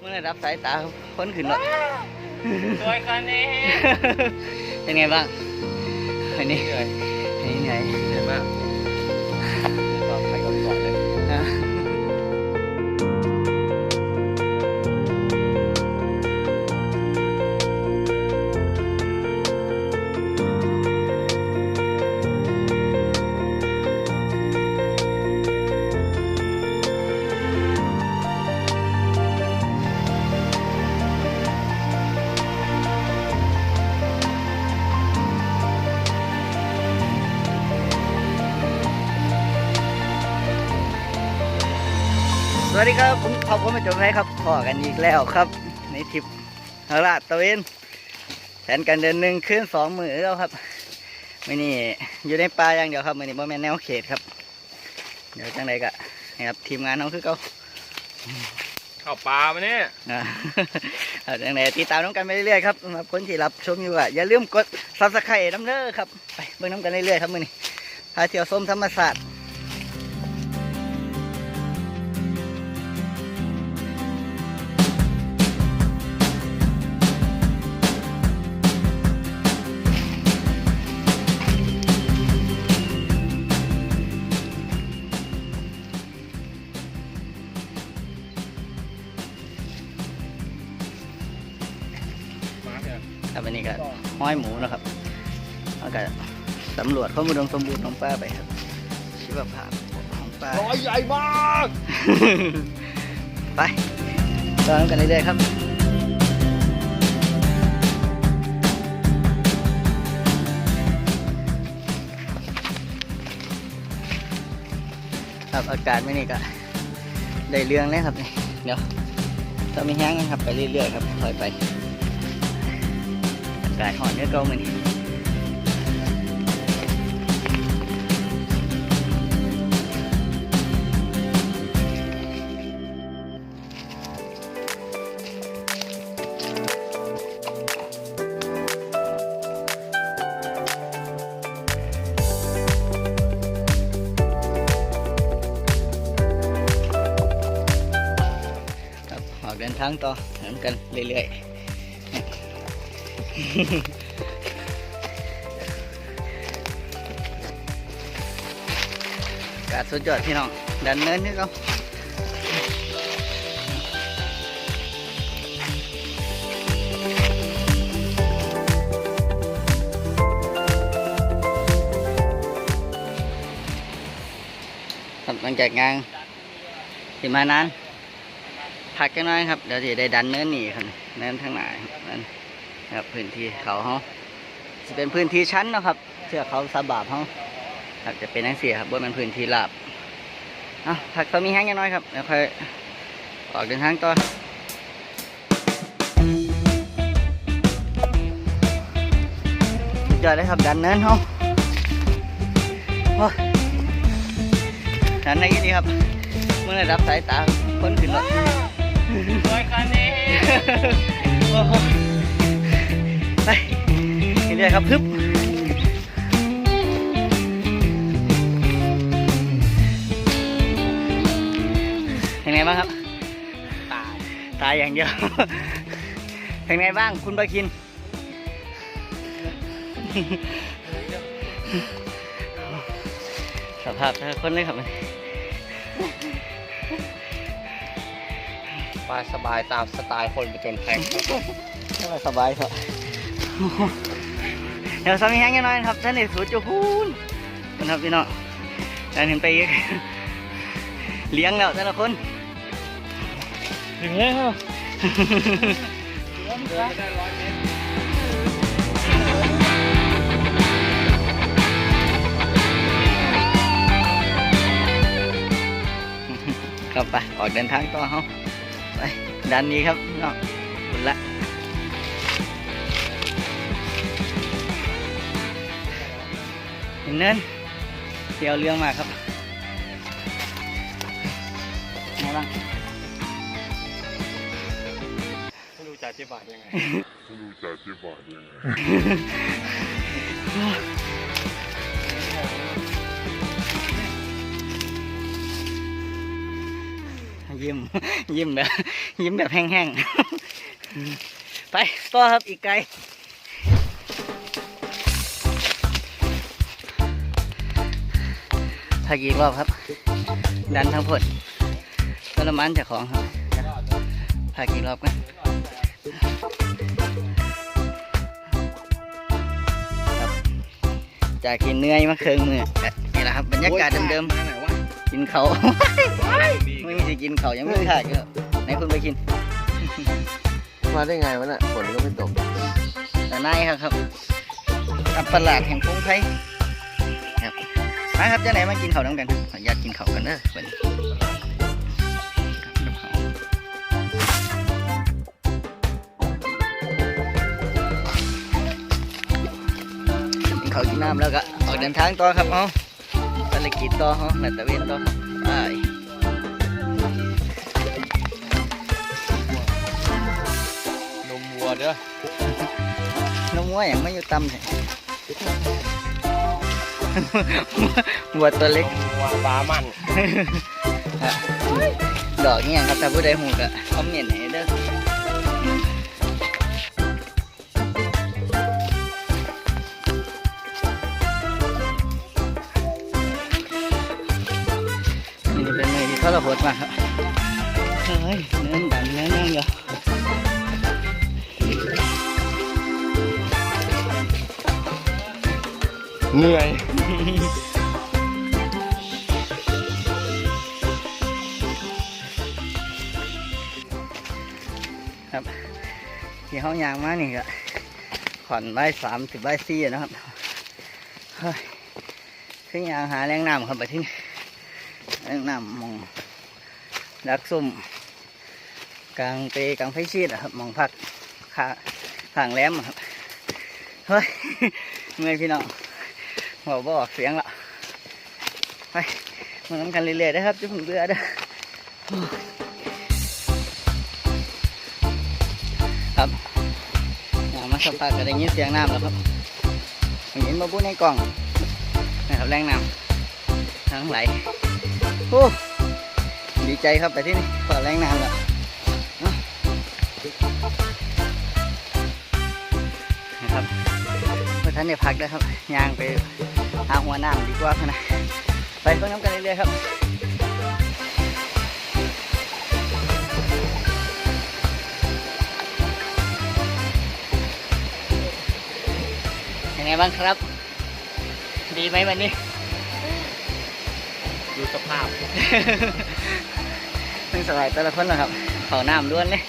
เมื่อได้รับสายตาคนขึ้นรถสวยคันนี้เป็นไงบ้างวันนี้ วัสดีครับผมขอบคุณมาจบให้ครับพอกันอีกแล้วครับ ในทริปฮาราดตะเวนแผนการเดินหนึ่งคืนสองมือแล้วครับมื่อนี้อยู่ในป่าอย่างเดียวครับมื่อนี้บ่แม่นแนวเขตครับ เดี๋ยวจังใดก็นี่ครับทีมงานเขาคือเขาเข้าปลามาเนี่ยอ่าเอาจังใดติดตามน้องกันไปเรื่อยๆครับสำหรับคนที่รับชมอยู่อะอย่าลืมกดซับสไครต์น้ำเด้อครับไปเบิ่งน้ำกันเรื่อยๆครับมื่อนี้พาเที่ยวส้มธรรมศาสตร์ อยหมูนะครับแล้วก็สำรวจข้อมูลสมบูรณ์ของป้าไปครับชีวภาพของป้าร้อยใหญ่มาก ไปตามกันเรื่อยๆครับครับอากาศไม่นี่ก็ได้เรื่องเลยครับนี่เดี๋ยวถ้าไม่แห้งนะครับไปเรื่อยๆครับถอยไป อากาศหอนเนื้อเกามันครับออกเดินทางต่อเหมือนกันเรื่อยๆอากาศสุดยอดพี่น้อง ดันเนินนี่ก็ครับหลังจากงานที่มานานพักกันน้อยครับ เดี๋ยวจะได้ดันเนินหนีครับเนินทางไหนครับนั่น ครับพื้นที่เขาเขาจะเป็นพื้นที่ชั้นเนาะครับเชือกเขาสะบาบเขาครับจะเป็นนังเสียครับบนเป็นพื้นที่ราบอะผักตัวมีแห้งยังน้อยครับเดี๋ยวค่อยออกเดินทางต่อสุดยอดเลยครับดันเนินเขาโอ้ยดันได้ยี่ดีครับเมื่อได้รับสายตาคนขึ้นรถสวยคันนี้โอ้โห ไปเรื่อยๆครับฮึบเป็นไงบ้างครับ ตาย ตายอย่างเดียว เป็นไงบ้างคุณปาคิน สภาพแต่ละคนเลยครับปลาสบายตามสไตล์คนประจนภัยสบายสบายเถอะ เดี๋ยวสามีแห้งกันหน่อยนะครับท่านเอกสูจูพูนนะครับพี่น้องท่านเห็นไปอีกเลี้ยงแล้วแต่ละคนถึงแล้ว เดินไม่ได้ร้อยเมตรครับไปออกเดินทางต่อเฮาไปดันนี้ครับพี่น้อง เห็นเนินเที่ยวเรื่องมากครับไงบ้างไม่รู้จะอธิบายยังไงไม่รู้จะอธิบายยังไงยยิ้มยิ้มแบบยิ้มแบบแห้งๆ ไปต่อครับอีกไกล พักอีกรอบครับ ดันทั้งผลทรมานจากของครับพักอีกรอบกันครับจากกินเนื้อยมาเคืองมือก็นี่แหละครับบรรยากาศเดิมๆกินเขาวไม่มีสิกินเขาวยังไม่ขาดก็ไหนคุณไปกิน มาได้ไงวะน่ะฝนก็ไม่ตกแต่นายครับครับอัปปลาดแห่งพงไพรครับ มาครับเจ้าไหนมากินเขาวน้ำกันขออนุญาตกินเขาวกันเด้อวันนี้ครับกับเขาวกินเขาวกินน้ำแล้วก็ออกเดินทางต่อครับเอาภารกิจต่อเขาลาดตระเวนต่อครับไปนมวัวเด้อน้องวัวอย่างไม่อยู่ต่ำเลย วัวตัวเล็กวัวปลามันครับดอกนี่ยังครับถ้าผู้ใดหูก็คอมเมนต์ให้เด้อนี่เป็นเนยที่ทรหดมากครับเฮ้ยเนื้อดังเนื้อนั่งอยู่เหนื่อย ที่เขายางมานี่ก็ขอนใบสามสิบใบสี่อะนะครับเฮ้ยขึ้นยางหาแรงน้ำครับไปที่นี่แรงน้ำมองดักซุ่มกลางเปกลางไฟชีดอะครับมองพักขาข้างแหลมครับเฮ้ยเมื่อยพี่น้องบอกบออกเสียงละไปมาทำกันเรื่อยๆนะครับจะผมเบื่อเด้อ สัมผัสก็ได้ยินเสียงน้ำแล้วครับเห็นมาพูดในกล่องนะครับแรงน้ำทั้งไหลโอ้ดีใจครับไปที่นี่ขอแรงน้ำแล้วนะนะครับเมื่อท่านได้พักแล้วครับยางไปหาหัวน้ำดีกว่าพนะไปเพิ่งน้ำกันเรื่อยๆครับ ไงบ้างครับ ดีไหมวันนี้ ดูสภาพซึ่งสบายแต่ละคนนะครับเขาน้ำล้วนเลย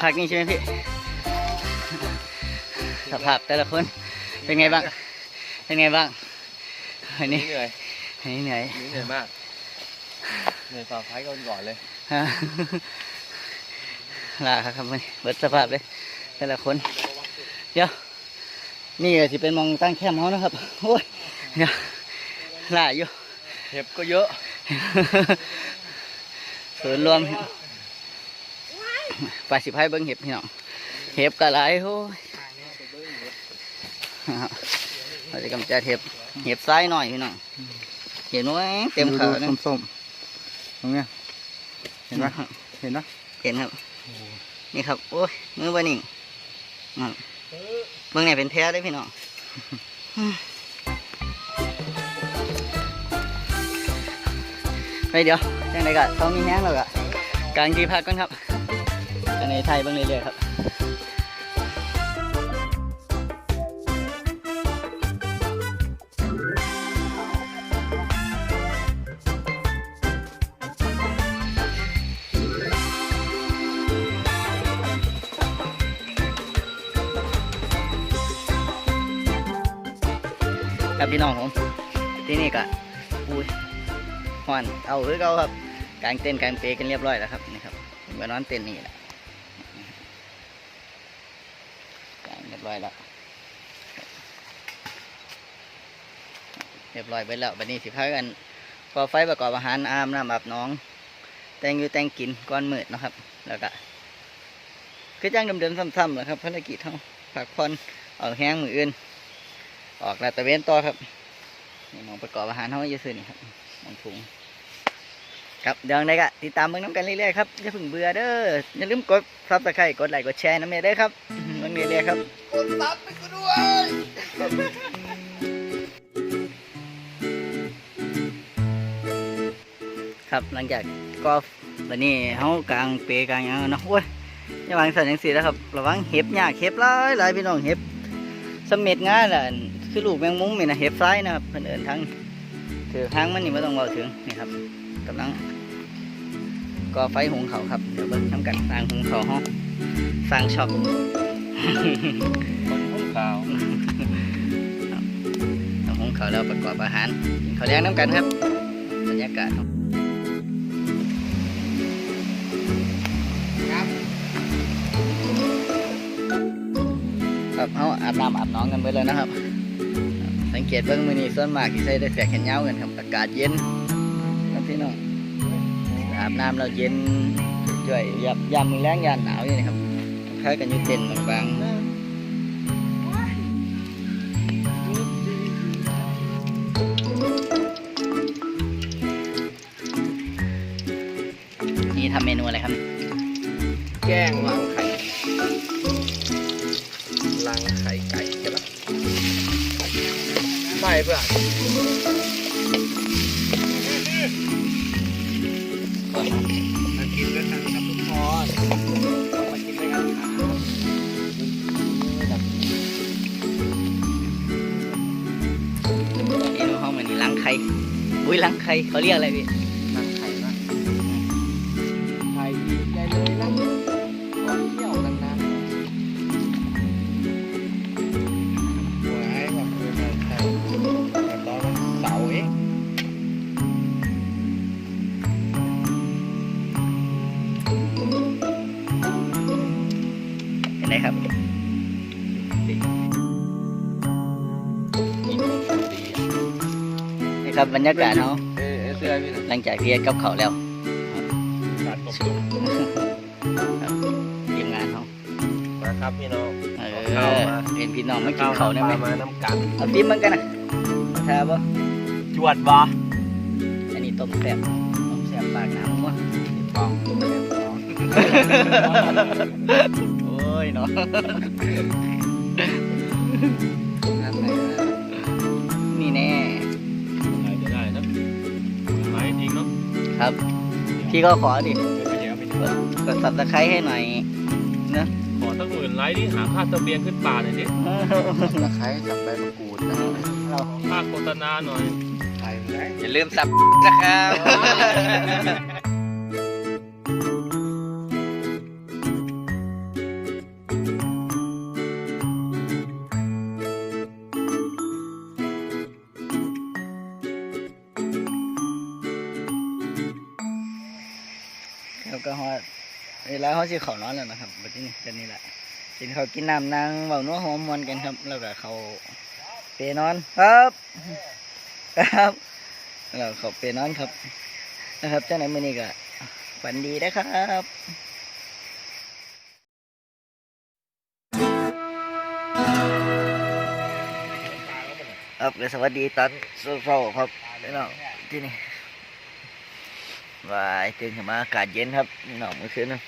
พักนี่ใช่ไหมพี่ สภาพแต่ละคน เป็นไงบ้าง เป็นไงบ้าง อันนี้เหนื่อยอันนี้เหนื่อยเหนื่อยมากเหนื่อยฝ่าไฟก่อนก่อนเลยฮะลาครับมันเบิดสภาพเลย แต่ละคน เดี๋ยว นี่ก็จะเป็นหมองตั้งแคมป์เขานะครับโอ้ยเดี๋ยวลาอยู่เห็บก็เยอะส่วนย์รวมปลาสิพายเบิ้งเห็บพี่น้องเห็บกระไรโอ้ย เราจะกำจัดเห็บเห็บซ้ายหน่อยพี่น้องเห็นไหมเต็มขาเลยส้มๆตรงเนี้ยเห็นไหมเห็นไหมเห็นครับนี่ครับโอ้ยมือบ่นิ่งนั่นเบิ่งเนี่ยเป็นแพ้ได้พี่น้องไปเดี๋ยวจังไดก็เขามีแห้งแล้วก็กลางที่พักก่อนครับอันในไทยเบิ่งเรื่อยๆครับ ครับพี่น้องผมที่นี่ก็อุ้ยหอนเอาคือเขาครับกางเต็นกางเปกันเรียบร้อยแล้วครับนี่ครับเมานอนเต็นนี่แหละกางเรียบร้อยแล้วเรียบร้อยไปแล้วบัดนี้สิพากันก่อไฟประกอบอาหารอาบน้ำอาบน้อง แต่งอยู่แต่งกินก้อนมืดนะครับ แล้วก็คือจ้างเดิมๆซ้ำๆแหละครับภารกิจเฮาผักพรออกแห้งมืออื่น ออกลาดตะเวนต่อครับนี่มองประกอบอาหารเฮาอยู่ซื่อนี่ครับมองถุงครับเดี๋ยวไหนก็ติดตามเบิ่งน้ำกันเรื่อยๆครับอย่าพิ่งเบื่อเด้ออย่าลืมกดซับสไครต์กดไลค์กดแชร์น้ำเมยเด้ครับเบิ่งเรื่อยๆครับกดซับไปกูด้วยครับหลังจากก็วันนี้เฮากลางเปกลางหยังเนาะโอ้ยอย่าวางสันจังซี่นะครับ ระวังเห็บยากเห็บหลายหลายพี่น้องเห็บสมเม็ดงาน่ะ คือลูกแมงมุมนี่นะเห็บซ้ายนะครับเพิ่นเอิ้นทั้งถือหางมันนี่บ่ต้องเว้าถึงนี่ครับกำลังก่อไฟหุงเขาวครับเดี๋ยวเบิ่งนํกันสร้างหุงเขาวเฮาสร้างช็อปคนห้องขาวเอาหุงเขาวแล้วประกอบอาหารกินข้าวแลงน้ำกันครับบรรยากาศเนาะครับเขาอาบน้ำอาบน้องกันไปเลยนะครับสัง เกตเบื้องมือนี้ส่วนมากที่ใส่ได้เสียแขนยาวกันครับอากาศเย็นครับพี่น้องอาบน้ำเราเย็นช่วยยับยามมือแรงยามหนาวอย่างนี้ครับคล้ายกันยู่เต็นบางๆ เพื่อนมากินด้วยกันครับทุกคนมากินด้วยกันครับเมนูห้องมันนี่ล้างไข่ อุ้ยล้างไข่เขาเรียกอะไรพี่ นไหมครับนี่ครับบรรยากาศเนาะเอ้ยเสื้อพี่นะหลังจากที่เฮ็ดกับเขาวแล้วการตกลงครับทีมงานเขามาครับพี่น้องเอเอาอมาเห็นพี่น้องไม่กินเขาวได้ไหมมาน้ำกันเอาปิ้มมันกันนะทาบ่จวดบ่อันนี้ต้มแซ่บต้มแซ่บปากน้ำมั้งบอกโอ้ ยเนาะนั่นไงนะนี่แน่ขายจะได้นะขายจริงเนาะครับ พี่ก็ขอดิไม่เป็นอย่างไม่ถึงกดสับตะไคร้ให้หน่อยนะขอตั้งหมื่นไลค์ที่หาค่าเสบียงขึ้นป่าหน่อยดิตะไคร้กับใบมะกรูดนะเราค่าโฆษณาหน่อยไข่แรงอย่าลืมสับนะครับ สิเขานอนแล้วนะครับแบบนี้กันนี่แหละกินเขากินน้ำนางเบานัวหอมมวนกันครับ แล้วก็เขาเปนอนครับครับแล้วเขาเปนอนครับ นะครับเจ้าไหนมือนี้ก็ฝันดีนะครับครับและสวัสดีตอนเช้าๆครับพี่น้องที่นี่วายตื่นขึ้นมาอากาศเย็นครับนี่น้องเมื่อคืนนะนั่น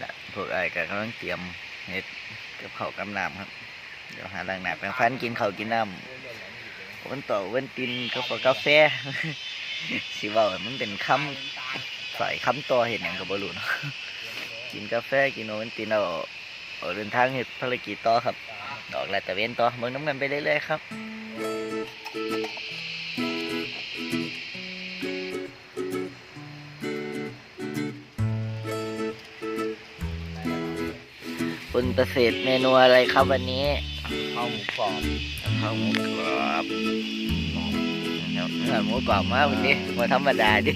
แหละพวกไอ้ก็กำลังเตรียมเห็ดกับข้าวกับน้ำครับ เดี๋ยวหาล้างหนาแปรงฟันกินข้าวกินน้ำวันต่อวันตินกาแฟกาแฟสิเว่ามันเป็นคำใส่คำต่อเห็ดอย่างกับบรูนกินกาแฟกินโอวันตินเอาเดินทางเห็ดภารกิจต่อครับ ออกลาดตะเวนต่อเมืองน้ำกันไปเรื่อยๆครับ เกษตรเมนูอะไรครับวันนี้ข้าวหมูกรอบข้าวหมูกรอบเนื้อหมูกรอบมากวันนี้มาธรรมดาดิ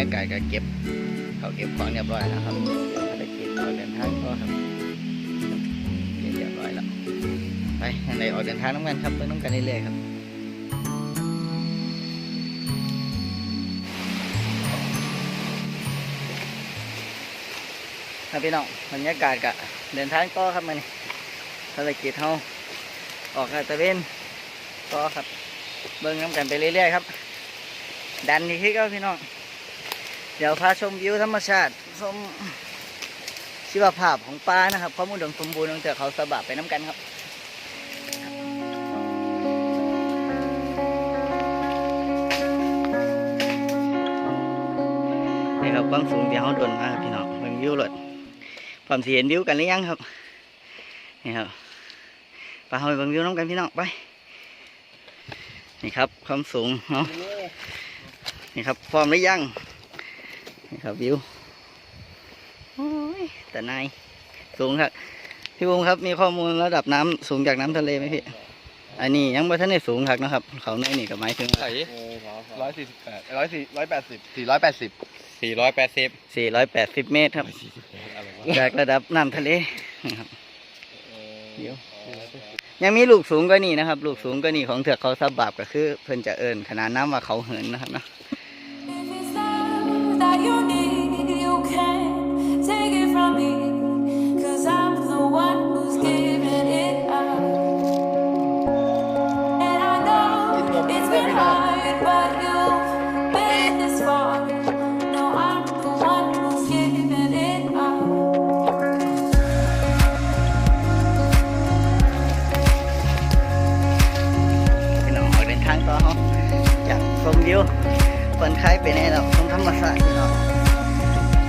ยากาศก็เก็บเขาเก็บของเรียบร้อยแล้วครับเดี๋ยวภารกิจออกเดินทางก็ครับเรียบร้อยแล้วไปทางไหนออกเดินทางน้ำกันครับไปน้ำกันเรื่อยๆครับครับพี่น้องบรรยากาศก็เดินทางก็ครับมันภารกิจเฮาออกตะเวนก็ครับ เบิ่งน้ำกันไปเรื่อยๆครับ ดันอีกทีก็พี่น้อง เดี๋ยวพาชมวิวธรรมชาติชมชีวภาพของป่านะครับความอุดมสมบูรณ์ของเถือกเขาสะบับไปน้ำกันครับนี่ครับความสูงที่เขาโดนมาพี่น้องเบิ่งวิวเลยความสีเห็นวิวกันหรือยังครับนี่ครับไปเอาไปเบิ่งวิวน้ำกันพี่น้องไปนี่ครับความสูงเนาะนี่ครับพร้อมหรือยัง นี่ครับวิวโอ้ยแต่นายสูงครับพี่บุ้มครับมีข้อมูลระดับน้ำสูงจากน้ำทะเลไหมพี่อันนี้ยังไม่ทันได้สูงครับนะครับ เขาในนี่ก็หมายถึงใส่ร้อยสี่สิบแปดร้อยสี่ร้อยแปดสิบสี่ร้อยแปดสิบสี่ร้อยแปดสิบ480เมตรครับ จากระดับน้ำทะเลนะครับเดี๋ยวยังมีลูกสูงกว่านี้นะครับ ลูกสูงกว่านี้ของเถือกเขาสะบับก็คือ เพิ่นจะเอิญขนาดน้ำว่าเขาเหินนะครับเนาะ เปินคล้ายไปในเราชมธรรมชาติพี่น้อง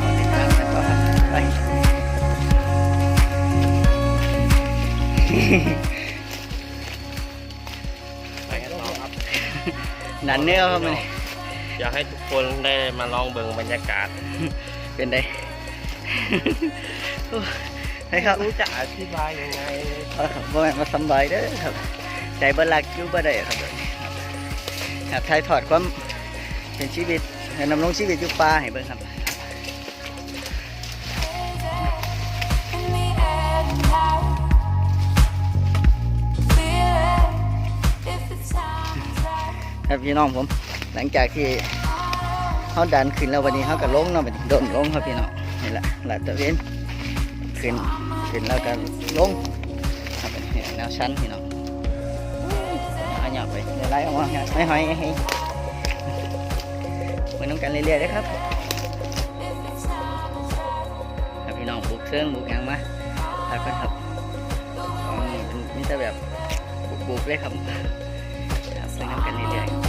ออกเดินทางกันต่อครับไปไปกันต่อครับดันเนื้อครับมันอยากให้ทุกคนได้มาลองเบิ่งบรรยากาศ เป็นไดให้ครับรู้จะอธิบายยังไงเออบ่แม่นมาสำบายเด้อครับใจบ่หลักอยู่บ่ได้ครับครับถ่ายทอดความ เป็นชีวิตให้นำลงชีวิตอยู่ป่าให้เบิ่งครับครับพี่น้องผม หลังจากที่เขาดันขึ้นแล้ววันนี้เขาก็ลงเนาะบัดนี้โดนลงครับพี่น้องนี่แหละหลาดตะเวนขึ้นขึ้นแล้วก็ลงครับเป็นแนวชั้นพี่น้องเอาหยอดไปเดี๋ยวไล่ออกมาไม่หอยให้ ไปน้องกันเรื่อยๆนะครับครับพี่น้องบุกเสื้องบุกหยังมาครับกันครับอืมมีแต่แบบบุกๆเลยครับครับไปน้องกันเรื่อยๆ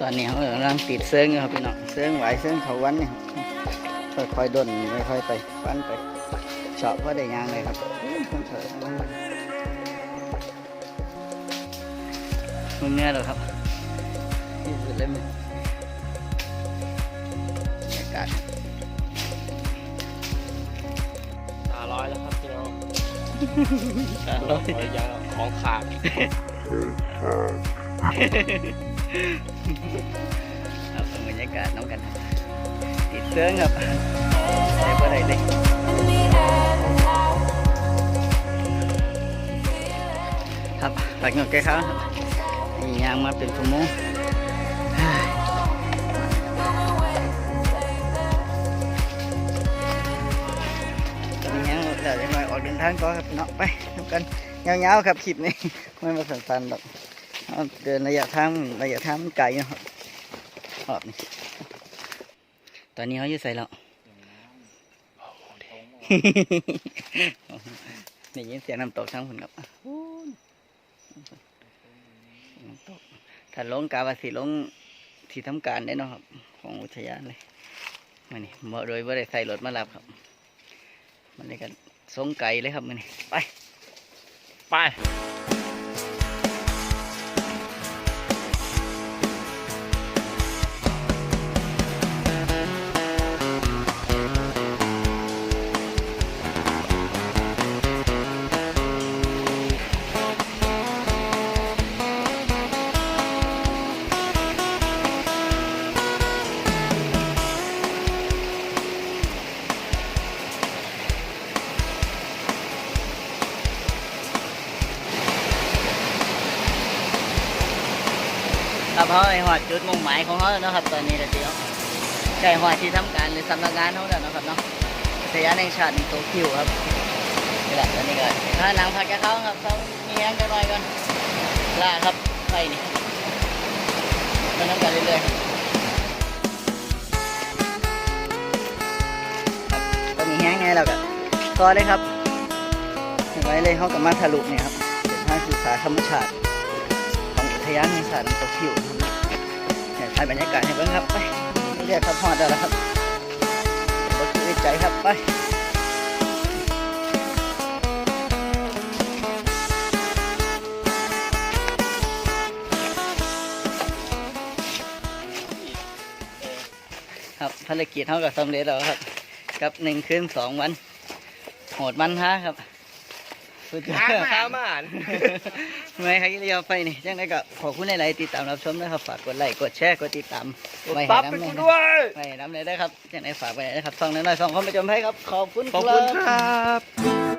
ตอนนี้เขากำลังติดเสื้องอยู่ครับพี่น้องเสื้องไหวเสื้องเขาวันเนี่ย ค่อยๆดนค่อยๆไปปั้นไปเฉาะก็ได้ยางเลยครับอื้อคนเถอะมึงเนื้อหรอครับที่สุดเลยมึงบรรยากาศตาร้อยแล้วครับพี่น้องอร่อยอะไรอย่างของขาดครับบรรยากาศน้องกันครับติด เสื้องครับใส่บ่ได้เลย in the air tonight. ครับหลักเงินแกครับนี่ยางมาเป็นชั่วโมงมียังเดี๋ยวจะมาออกเดินทางต่อครับพี่น้องไปทำกันยาวๆครับคลิปนี้ไม่มาสั้นๆหรอกเดินระยะทางระยะทางมันไกลนะครับรอบนี้ อนนี้เขาอยู่ใส่แล้วได้ยินเสียงน้ำตกทั้งคนครับน้ำตกถ้าลงกาวาสิลงที่ทำการได้เนาะครับ ของอุทยานเลยมานี่บ่โดยบ่ได้ใส่รถมารับครับ มันเลยกันสงไก่เลยครับมันนี่ไป ไป ครับเขาไอ้หอดจุดมุ่งหมายของเขาแล้วเนาะครับตอนนี้เดี๋ยวเดียวใกล้หอดที่ทำการหรือสำนักงานเขาแล้วเนาะครับเนาะอุทยานแห่งชาติโตเกียวครับนี่แหละตอนนี้ก็ถ้าหนังพักแกเขาครับเขามีแห้งจะหน่อยก่อนล่าครับไฟนี่มาทำกันเรื่อยๆครับครับก็มีแห้งไงแล้วก็ต่อเลยครับเห็นไว้เลยเขากับมาทะลุเนี่ยครับเป็นทางศึกษาธรรมชาติ ยานแห่งชาติน้ำตกผิวครับเนี่ยถ่ายบรรยากาศให้เบิ่งครับไปเรียกครับฮอดแล้วครับรถคือใจครับไปครับภารกิจเท่ากับสำเร็จแล้วครับ กับหนึ่งคืนสองวัน โหดมันฮะครับ สุดยอดข้ามอ่านไม่ครับเรียกไปนี่จังไดก็ขอบคุณในไลน์ติดตามรับชมนะครับฝากกดไลค์กดแชร์กดติดตามไว้ให้ปั๊บน้ำเป็นเลกูยด้วยไว้ให้น้ำเลยได้ครับจังไดฝากไว้นะครับสองน้อยๆสองคนไปจมให้ครับขอบคุณขอบรัคุณครับ